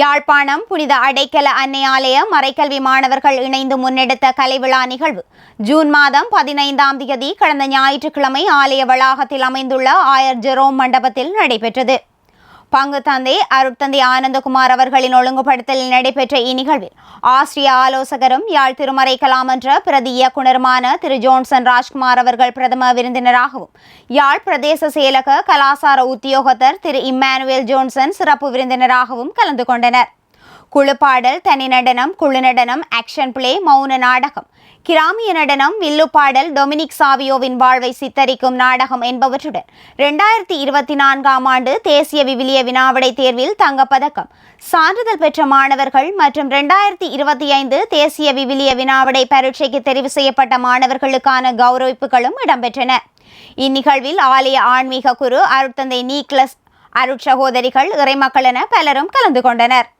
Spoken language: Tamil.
யாழ்ப்பாணம் புனித அடைக்கல அன்னை ஆலய மறைக்கல்வி மாணவர்கள் இணைந்து முன்னெடுத்த கலைவிழா நிகழ்வு. ஜூன் மாதம் பதினைந்தாம் தேதி கடந்த ஞாயிற்றுக்கிழமை ஆலய வளாகத்தில் அமைந்துள்ள ஆயர் ஜெரோம் மண்டபத்தில் நடைபெற்றது. பங்கு தந்தை அருட்தந்தை ஆனந்தகுமார் அவர்களின் ஒழுங்குபடுத்தலில் நடைபெற்ற இந்நிகழ்வில் ஆசிரிய ஆலோசகரும் யாழ் திருமறை கலாமன்ற பிரதி இயக்குனருமான திரு ஜோன்சன் ராஜ்குமார் அவர்கள் பிரதம விருந்தினராகவும் யாழ் பிரதேச செயலக கலாசார உத்தியோகத்தர் திரு இம்மானுவேல் ஜோன்சன் சிறப்பு விருந்தினராகவும் கலந்து கொண்டனர். குழுப்பாடல் தனி நடனம் குழு நடனம் ஆக்ஷன் பிளே மௌன நாடகம். கிராமிய நடனம் வில்லுப்பாடல் டொமினிக் சாவியோவின் வாழ்வை சித்தரிக்கும் நாடகம் என்பவற்றுடன். இரண்டாயிரத்தி இருபத்தி நான்காம் ஆண்டு தேசிய விவிலிய வினாவிடை தேர்வில் தங்கப்பதக்கம். சான்றிதழ் பெற்ற மாணவர்கள் மற்றும் இரண்டாயிரத்தி இருபத்தி ஐந்து தேசிய விவிலிய வினாவிடை பரீட்சைக்கு தெரிவு செய்யப்பட்ட மாணவர்களுக்கான கௌரவிப்புகளும் இடம்பெற்றன. இந்நிகழ்வில் ஆலய ஆன்மீக குரு அருட்தந்தை நீக்லஸ் அருட்சகோதரிகள் இறைமக்கள் என பலரும் கலந்து கொண்டனர்.